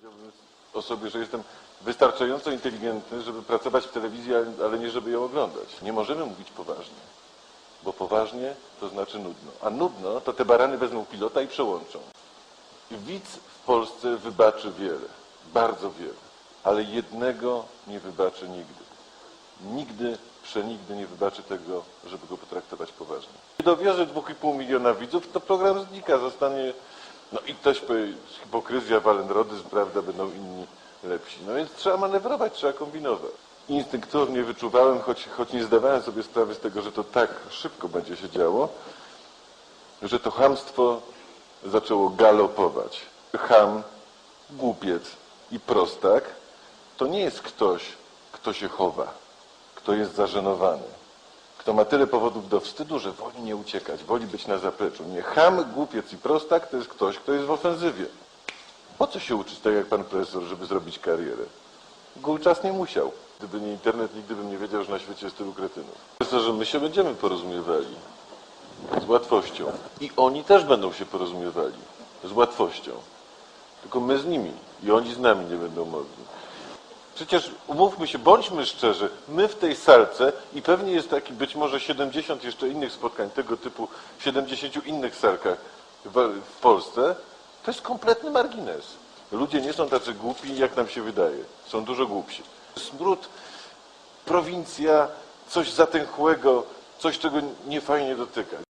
Powiedziałbym o sobie, że jestem wystarczająco inteligentny, żeby pracować w telewizji, ale- nie żeby ją oglądać. Nie możemy mówić poważnie, bo poważnie to znaczy nudno. A nudno to te barany wezmą pilota i przełączą. Widz w Polsce wybaczy wiele, bardzo wiele, ale jednego nie wybaczy nigdy. Nigdy, przenigdy nie wybaczy tego, żeby go potraktować poważnie. Kiedy dowierzy 2,5 miliona widzów, to program znika, zostanie... No i ktoś powie, hipokryzja, walenrodyzm, prawda, będą inni lepsi. No więc trzeba manewrować, trzeba kombinować. Instynktownie wyczuwałem, choć, choć nie zdawałem sobie sprawy z tego, że to tak szybko będzie się działo, że to chamstwo zaczęło galopować. Ham, głupiec i prostak to nie jest ktoś, kto się chowa, kto jest zażenowany, kto ma tyle powodów do wstydu, że woli nie uciekać, woli być na zapleczu. Nie, ham, głupiec i prostak to jest ktoś, kto jest w ofensywie. Po co się uczyć tak jak pan profesor, żeby zrobić karierę? Gulczas nie musiał. Gdyby nie internet, nigdy bym nie wiedział, że na świecie jest tylu kretynów. Profesorze, my się będziemy porozumiewali. Z łatwością. I oni też będą się porozumiewali. Z łatwością. Tylko my z nimi. I oni z nami nie będą mogli. Przecież umówmy się, bądźmy szczerzy, my w tej salce i pewnie jest taki być może 70 jeszcze innych spotkań tego typu, w 70 innych salkach w, w Polsce, to jest kompletny margines. Ludzie nie są tacy głupi, jak nam się wydaje. Są dużo głupsi. Smród, prowincja, coś zatęchłego, coś, czego nie fajnie dotykać.